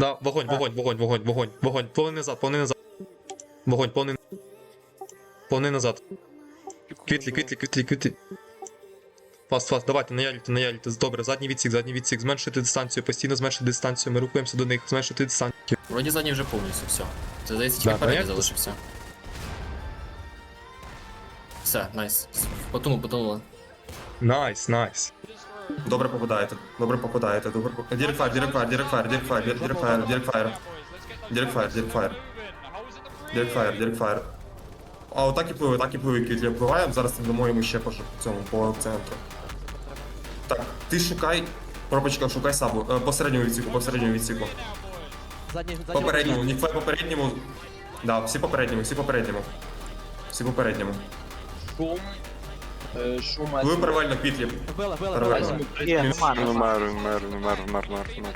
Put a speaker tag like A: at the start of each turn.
A: Да, вогонь, вогонь, вогонь, вогонь, вогонь, вогонь. Повни назад, повни назад. Вогонь, повни. Повни назад. Квітлі, квітлі, квітлі, квітлі. Фаст, фаст, давайте, наяльте, наяльте. Добре, задній відсік, задній відсік. Зменшити дистанцію, постійно зменшити дистанцію. Ми рухаємося до них, зменшити дистанцію.
B: Вроді задній вже повністю, все. Це здається,
A: Да,
B: тільки передній залишився. Все, найс. Потонуло, потонуло.
A: Найс, найс.
C: Добре попадаєте, добре попадаєте, добре попадаєте. Дірек фаєр, дірек фаєр, дірек фаєр, дірек фаєр, дірек фаєр, дірек фаєр. Дірек фаєр, дірек фаєр. Дірек фаєр, дірек фаєр. А отак і пливе, так і пливе, кітлі впливаємо. Зараз дамо йому ще по цьому, по центру. Так, ти шукай, пробочка, шукай сабу. Е, По середньому відсіку, по середньому відсіку. Попередньому, ніхто по. Да, всі попередньому, всі попередньому. Всі попередньому.
D: Е,
C: Ви провально пітлі. Паралельно.
E: вбили.
F: Є, нема, нема.
G: мер, мер, мер, мер, мер, мер.